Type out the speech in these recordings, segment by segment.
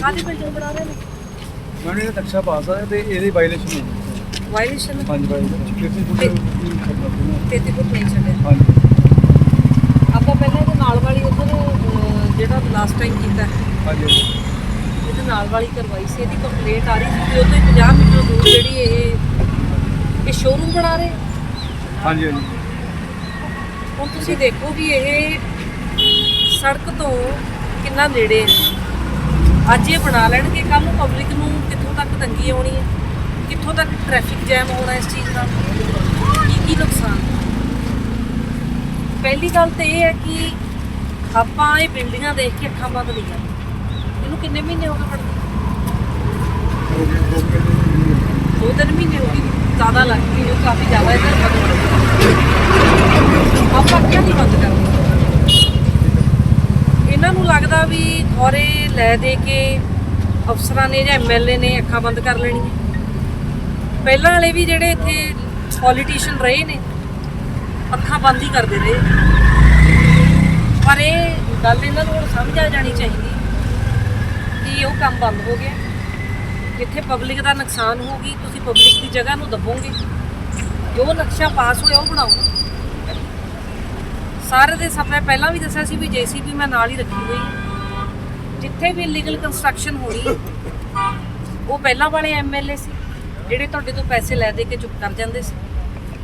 ਕਾਦੀ ਬਿਲਡਿੰਗ ਬਣਾ ਰਹੇ ਨੇ? ਮੈਨੂੰ ਇਹ ਨਕਸ਼ਾ ਪਾਸ ਆ ਤੇ ਇਹਦੀ ਵਾਇਲੇਸ਼ਨ ਹੈ ਵਾਇਲੇਸ਼ਨ ਹਾਂਜੀ ਵਾਇਲੇਸ਼ਨ ਕਿਤੇ ਕੋਈ ਤੇਤੀ ਫੁੱਟ ਨਹੀਂ ਛੱਡਿਆ। ਹਾਂਜੀ। ਆਪਾਂ ਪਹਿਲਾਂ ਇਹਦੇ ਨਾਲ ਵਾਲੀ ਉਧਰ ਜਿਹੜਾ ਲਾਸਟ ਟਾਈਮ ਕੀਤਾ। ਹਾਂਜੀ ਇਹਦੇ ਨਾਲ ਵਾਲੀ ਕਰਵਾਈ ਸੀ। ਇਹਦੀ ਕੰਪਲੇਂਟ ਆ ਰਹੀ ਸੀ ਕਿ ਉਹ ਤੋਂ 50 ਮੀਟਰ ਦੂਰ ਜਿਹੜੀ ਇਹ ਇਹ ਸ਼ੋਰੂਮ ਬਣਾ ਰਹੇ। ਹਾਂਜੀ ਹਾਂਜੀ। ਹੁਣ ਤੁਸੀਂ ਦੇਖੋ ਵੀ ਇਹ ਸੜਕ ਤੋਂ ਕਿੰਨਾ ਨੇੜੇ ਹੈ। ਅੱਜ ਇਹ ਬਣਾ ਲੈਣਗੇ ਕੱਲ ਨੂੰ ਪਬਲਿਕ ਨੂੰ ਕਿੱਥੋਂ ਤੱਕ ਤੰਗੀ ਆਉਣੀ ਹੈ? ਕਿੱਥੋਂ ਤੱਕ ਟ੍ਰੈਫਿਕ ਜੈਮ ਹੋਣਾ ਇਸ ਚੀਜ਼ ਨਾਲ? ਕੀ ਕੀ ਨੁਕਸਾਨ? ਪਹਿਲੀ ਗੱਲ ਤਾਂ ਇਹ ਹੈ ਕਿ ਆਪਾਂ ਇਹ ਬਿਲਡਿੰਗਾਂ ਦੇਖ ਕੇ ਅੱਖਾਂ ਬੰਦ ਨਹੀਂ ਕਰਨੀਆਂ। ਇਹਨੂੰ ਕਿੰਨੇ ਮਹੀਨੇ ਹੋ ਗਏ ਬਣਦੇ? ਦੋ ਤਿੰਨ ਮਹੀਨੇ ਹੋ ਗਏ। ਜ਼ਿਆਦਾ ਲੱਗ ਗਈ ਉਹ ਕਾਫੀ ਜ਼ਿਆਦਾ ਇਹਦਾ ਆਪਾਂ ਅੱਖਾਂ ਨਹੀਂ ਬੰਦ ਕਰਦੇ ਇਹਨਾਂ ਨੂੰ ਲੱਗਦਾ ਵੀ ਖੌਰੇ ਲੈ ਦੇ ਕੇ ਅਫਸਰਾਂ ਨੇ ਜਾਂ ਐਮਐਲਏ ਨੇ ਅੱਖਾਂ ਬੰਦ ਕਰ ਲੈਣੀਆਂ। ਪਹਿਲਾਂ ਵਾਲੇ ਵੀ ਜਿਹੜੇ ਇੱਥੇ ਪੋਲੀਟੀਸ਼ੀਅਨ ਰਹੇ ਨੇ, ਅੱਖਾਂ ਬੰਦ ਹੀ ਕਰਦੇ ਰਹੇ। ਪਰ ਇਹ ਗੱਲ ਇਹਨਾਂ ਨੂੰ ਹੁਣ ਸਮਝ ਆ ਜਾਣੀ ਚਾਹੀਦੀ ਕਿ ਉਹ ਕੰਮ ਬੰਦ ਹੋ ਗਿਆ। ਜਿੱਥੇ ਪਬਲਿਕ ਦਾ ਨੁਕਸਾਨ ਹੋਊਗੀ, ਤੁਸੀਂ ਪਬਲਿਕ ਦੀ ਜਗ੍ਹਾ ਨੂੰ ਦੱਬੋਗੇ। ਜੋ ਨਕਸ਼ਾ ਪਾਸ ਹੋਇਆ ਉਹ ਬਣਾਓ ਸਾਰੇ ਦੇ ਸਭ ਮੈਂ ਪਹਿਲਾਂ ਵੀ ਦੱਸਿਆ ਸੀ ਵੀ ਜੀਸੀਬੀ ਮੈਂ ਨਾਲ ਹੀ ਰੱਖੀ ਹੋਈ ਹੈ। ਜਿੱਥੇ ਵੀ ਇਲੀਗਲ ਕੰਸਟਰਕਸ਼ਨ ਹੋਣੀ ਹੈ, ਉਹ ਪਹਿਲਾਂ ਵਾਲੇ ਐਮਐਲਏ ਸੀ ਜਿਹੜੇ ਤੁਹਾਡੇ ਤੋਂ ਪੈਸੇ ਲੈ ਦੇ ਕੇ ਚੁੱਪ ਕਰ ਜਾਂਦੇ ਸੀ।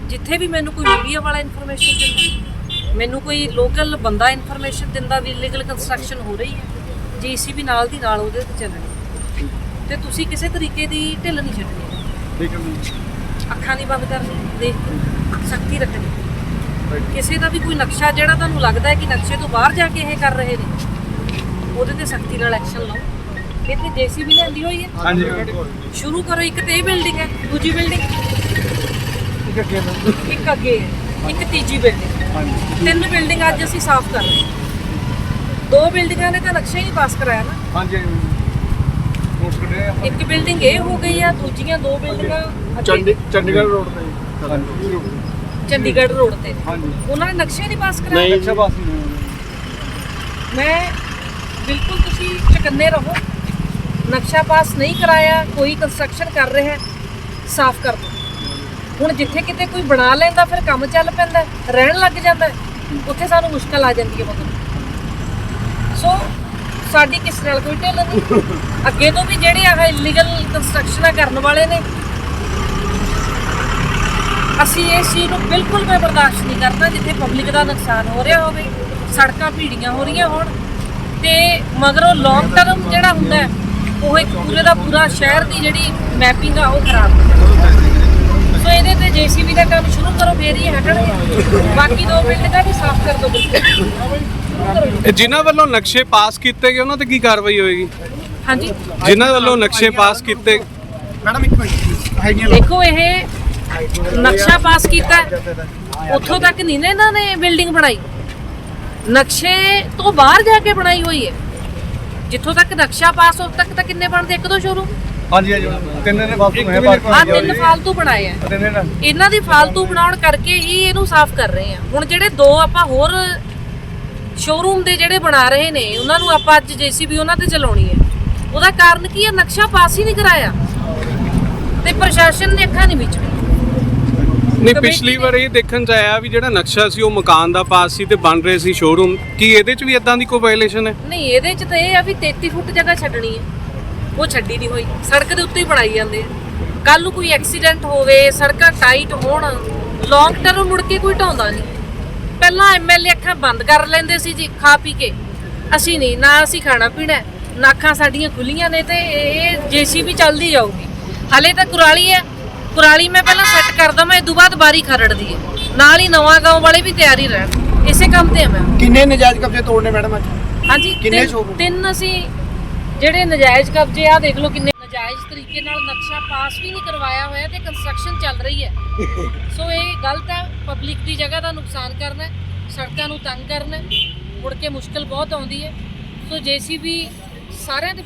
ਜਿੱਥੇ ਵੀ ਮੈਨੂੰ ਕੋਈ ਮੀਡੀਆ ਵਾਲਾ ਇਨਫੋਰਮੇਸ਼ਨ ਦਿੰਦਾ ਮੈਨੂੰ ਕੋਈ ਲੋਕਲ ਬੰਦਾ ਇਨਫੋਰਮੇਸ਼ਨ ਦਿੰਦਾ ਵੀ ਇਲੀਗਲ ਕੰਸਟਰਕਸ਼ਨ ਹੋ ਰਹੀ ਹੈ ਜੀਸੀਬੀ ਨਾਲ ਦੀ ਨਾਲ ਉਹਦੇ ਤੇ ਚੱਲਣੀ ਤੇ ਤੁਸੀਂ ਕਿਸੇ ਤਰੀਕੇ ਦੀ ਢਿੱਲ ਨਹੀਂ ਛੱਡਣੀ। ਠੀਕ ਹੈ ਮੈਮ ਅੱਖਾਂ ਨਹੀਂ ਬੰਦ ਕਰਨੀ ਦੇਖ ਕੇ ਸਖਤੀ ਰੱਖਣੀ। ਕਿਸੇ ਦਾ ਵੀ ਕੋਈ ਨਕਸ਼ਾ ਜਿਹੜਾ ਤੁਹਾਨੂੰ ਲੱਗਦਾ ਹੈ ਕਿ ਨਕਸ਼ੇ ਤੋਂ ਬਾਹਰ ਜਾ ਕੇ ਇਹ ਕਰ ਰਹੇ ਨੇ ਉਹਦੇ ਤੇ ਸਖਤੀ ਨਾਲ ਐਕਸ਼ਨ ਲਓ। ਇੱਥੇ ਜੀਸੀਬੀ ਲਿਆਂਦੀ ਹੋਈ ਹੈ। ਹਾਂਜੀ। ਸ਼ੁਰੂ ਕਰੋ ਇੱਕ ਤੇ ਇਹ ਬਿਲਡਿੰਗ ਹੈ ਦੂਜੀ ਬਿਲਡਿੰਗ ਠੀਕ ਹੈ ਕੀ ਮੈਮ ਇੱਕ ਅੱਗੇ ਹੈ ਇੱਕ ਤੀਜੀ ਬਿਲਡਿੰਗ ਹਾਂਜੀ। ਤਿੰਨ ਬਿਲਡਿੰਗ ਅੱਜ ਅਸੀਂ ਸਾਫ਼ ਕਰ ਰਹੇ ਦੋ ਬਿਲਡਿੰਗਾਂ ਨੇ ਤਾਂ ਨਕਸ਼ਾ ਹੀ ਪਾਸ ਕਰਾਇਆ ਨਾ। ਹਾਂਜੀ ਇੱਕ ਬਿਲਡਿੰਗ ਇਹ ਹੋ ਗਈ ਆ ਦੂਜੀਆਂ ਦੋ ਬਿਲਡਿੰਗਾਂ ਅੱਗੇ। ਚੰਡੀਗੜ੍ਹ ਰੋਡ ਤੇ। ਚੰਡੀਗੜ੍ਹ ਰੋਡ ਤੇ। ਹਾਂਜੀ। ਉਹਨਾਂ ਨੇ ਨਕਸ਼ਾ ਨਹੀਂ ਪਾਸ ਕਰਾਇਆ। ਨਕਸ਼ਾ ਪਾਸ ਨਹੀਂ। ਮੈਂ ਬਿਲਕੁਲ ਤੁਸੀਂ ਚੁਕੰਨੇ ਰਹੋ। ਨਕਸ਼ਾ ਪਾਸ ਨਹੀਂ ਕਰਾਇਆ, ਕੋਈ ਕੰਸਟਰਕਸ਼ਨ ਕਰ ਰਿਹਾ, ਸਾਫ਼ ਕਰ ਦਿਓ। ਹੁਣ ਜਿੱਥੇ ਕਿਤੇ ਕੋਈ ਬਣਾ ਲੈਂਦਾ, ਫਿਰ ਕੰਮ ਚੱਲ ਪੈਂਦਾ, ਰਹਿਣ ਲੱਗ ਜਾਂਦਾ, ਉੱਥੇ ਸਾਨੂੰ ਮੁਸ਼ਕਲ ਆ ਜਾਂਦੀ ਹੈ ਮਤਲਬ। ਸੋ ਸਾਡੀ ਕਿਸ ਨਾਲ ਕੋਈ ਢਿੱਲ ਨਹੀਂ? ਅੱਗੇ ਤੋਂ ਵੀ ਜਿਹੜੇ ਆਹ ਇਲੀਗਲ ਕੰਸਟਰਕਸ਼ਨਾਂ ਕਰਨ ਵਾਲੇ ਨੇ, ਅਸੀਂ ਇਸ ਚੀਜ਼ ਨੂੰ ਬਿਲਕੁਲ ਮੈਂ ਬਰਦਾਸ਼ਤ ਨਹੀਂ ਕਰਦਾ ਜਿੱਥੇ ਪਬਲਿਕ ਦਾ ਨੁਕਸਾਨ ਹੋ ਰਿਹਾ ਹੋਵੇ, ਸੜਕਾਂ ਭੀੜੀਆਂ ਹੋ ਰਹੀਆਂ ਹੋਣ ਤੇ ਮਗਰੋਂ ਲੌਂਗ ਟਰਮ ਜਿਹੜਾ ਹੁੰਦਾ ਹੈ, ਉਹ ਇੱਕ ਪੂਰੇ ਦਾ ਪੂਰਾ ਸ਼ਹਿਰ ਦੀ ਜਿਹੜੀ ਮੈਪਿੰਗ ਆ ਉਹ ਖਰਾਬ ਹੋ ਜਾਂਦੀ ਹੈ। ਸੋ ਇਹਦੇ ਤੇ ਜੀਸੀਬੀ ਦਾ ਕੰਮ ਸ਼ੁਰੂ ਕਰੋ ਫੇਰ ਹੀ ਹਟਣਗੇ ਬਾਕੀ ਦੋ ਬਿਲਡਿੰਗਾਂ ਵੀ ਸਾਫ਼ ਕਰ ਦਿਓ ਬਿਲਕੁਲ ਸ਼ੁਰੂ ਕਰੋ। ਇਹ ਜਿਨ੍ਹਾਂ ਵੱਲੋਂ ਨਕਸ਼ੇ ਪਾਸ ਕੀਤੇ ਗਏ ਉਹਨਾਂ ਤੇ ਕੀ ਕਾਰਵਾਈ ਹੋਏਗੀ? ਹਾਂਜੀ? ਜਿਨ੍ਹਾਂ ਵੱਲੋਂ ਨਕਸ਼ੇ ਪਾਸ ਕੀਤੇ ਮੈਡਮ ਇੱਕ ਮਿੰਟ ਹੈਗੀਆਂ ਦੇਖੋ ਇਹ ਨਕਸ਼ਾ ਪਾਸ ਕੀਤਾ ਹੈ। ਉੱਥੋਂ ਤੱਕ ਨਹੀਂ ਨਾ ਇਹਨਾਂ ਨੇ ਬਿਲਡਿੰਗ ਬਣਾਈ। ਨਕਸ਼ੇ ਤੋਂ ਬਾਹਰ ਜਾ ਕੇ ਬਣਾਈ ਹੋਈ ਹੈ। ਜਿੱਥੋਂ ਤੱਕ ਨਕਸ਼ਾ ਪਾਸ ਹੋ ਤੱਕ ਤਾਂ ਕਿੰਨੇ ਬਣਦੇ? ਇੱਕ ਦੋ ਸ਼ੋਰੂਮ ਹਾਂਜੀ ਹਾਂਜੀ। ਤਿੰਨ ਨੇ ਫਾਲਤੂ ਹੈ ਆ ਤਿੰਨ ਫਾਲਤੂ ਬਣਾਏ ਆ। ਤਿੰਨ ਨੇ। ਇਹਨਾਂ ਦੀ ਫਾਲਤੂ ਬਣਾਉਣ ਕਰਕੇ ਹੀ ਇਹਨੂੰ ਸਾਫ਼ ਕਰ ਰਹੇ ਆ। ਹੁਣ ਜਿਹੜੇ ਦੋ ਆਪਾਂ ਹੋਰ ਸ਼ੋਰੂਮ ਦੇ ਜਿਹੜੇ ਬਣਾ ਰਹੇ ਨੇ ਉਹਨਾਂ ਨੂੰ ਆਪਾਂ ਅੱਜ ਜੀਸੀਬੀ ਉਹਨਾਂ ਤੇ ਚਲਾਉਣੀ ਹੈ। ਉਹਦਾ ਕਾਰਨ ਕੀ ਹੈ? ਨਕਸ਼ਾ ਪਾਸ ਹੀ ਨਹੀਂ ਕਰਾਇਆ। ਤੇ ਪ੍ਰਸ਼ਾਸਨ ਨੇ ਅੱਖਾਂ ਨਹੀਂ ਵਿੱਚ ਨਹੀਂ ਪਿਛਲੀ ਵਾਰ ਇਹ ਦੇਖਣ ਚ ਆਇਆ ਵੀ ਜਿਹੜਾ ਨਕਸ਼ਾ ਸੀ ਉਹ ਮਕਾਨ ਦਾ ਪਾਸ ਸੀ ਤੇ ਬਣ ਰਹੇ ਸੀ ਸ਼ੋਰੂਮ ਕੀ ਇਹਦੇ ਚ ਵੀ ਇਦਾਂ ਦੀ ਕੋਈ ਵਾਇਲੇਸ਼ਨ ਹੈ? ਨਹੀਂ ਇਹਦੇ ਚ ਤਾਂ ਇਹ ਆ ਵੀ 33 ਫੁੱਟ ਜਗ੍ਹਾ ਛੱਡਣੀ ਹੈ। ਉਹ ਛੱਡੀ ਨਹੀਂ ਹੋਈ। ਸੜਕ ਦੇ ਉੱਤੇ ਹੀ ਬਣਾਈ ਜਾਂਦੇ ਕੱਲ ਨੂੰ ਕੋਈ ਐਕਸੀਡੈਂਟ ਹੋਵੇ ਸੜਕਾਂ ਟਾਈਟ ਹੋਣ ਲੌਂਗ ਟਰਮ ਮੁੜ ਕੇ ਕੋਈ ਢਾਉਂਦਾ ਨਹੀਂ। ਪਹਿਲਾਂ ਐਮਐਲਏ ਅੱਖਾਂ ਬੰਦ ਕਰ ਲੈਂਦੇ ਸੀ ਜੀ ਖਾ ਪੀ ਕੇ। ਅਸੀਂ ਨਹੀਂ ਨਾ ਅਸੀਂ ਖਾਣਾ ਪੀਣਾ ਹੈ, ਨਾ ਅੱਖਾਂ ਸਾਡੀਆਂ ਖੁੱਲੀਆਂ ਨੇ ਤੇ ਇਹ ਜੀਸੀਬੀ ਚੱਲਦੀ ਜਾਊਗੀ। ਹਲੇ ਤਾਂ ਕੁਰਾਲੀ ਹੈ। ਕੁਰਾਲੀ ਮੈਂ ਪਹਿਲਾਂ ਸੈੱਟ ਕਰ ਦਵਾਂ ਇਸ ਤੋਂ ਬਾਅਦ ਬਾਰੀ ਖਰੜਦੀ ਹੈ। ਨਾਲ ਹੀ ਨਵਾਂ ਗਾਉਂ ਵਾਲੇ ਵੀ ਤਿਆਰੀ ਰਹਿਣ। ਇਸੇ ਕੰਮ ਤੇ ਆ ਮੈਂ। ਕਿੰਨੇ ਨਜਾਇਜ਼ ਕਬਜ਼ੇ ਤੋੜਨੇ ਮੈਡਮ ਅੱਜ? ਹਾਂਜੀ ਕਿੰਨੇ ਤਿੰਨ- showroom? ਤਿੰਨ ਅਸੀਂ ਜਿਹੜੇ ਨਜਾਇਜ਼ ਕਬਜ਼ੇ ਆ ਦੇਖ ਲਓ ਕਿੰਨੇ ਨਜਾਇਜ਼ ਤਰੀਕੇ ਨਾਲ ਨਕਸ਼ਾ ਪਾਸ ਵੀ ਨਹੀਂ ਕਰਵਾਇਆ ਹੋਇਆ ਤੇ ਕੰਸਟਰਕਸ਼ਨ ਚੱਲ ਰਹੀ ਹੈ। ਸੋ ਇਹ ਗਲਤ ਹੈ ਪਬਲਿਕ ਦੀ ਜਗ੍ਹਾ ਦਾ ਨੁਕਸਾਨ ਕਰਨਾ ਸੜਕਾਂ ਨੂੰ ਤੰਗ ਕਰਨਾ ਮੁੜ ਕੇ ਮੁਸ਼ਕਲ ਬਹੁਤ ਆਉਂਦੀ ਹੈ। ਸੋ ਜੀਸੀਬੀ ਸਾਰਿਆਂ ਫਿਰ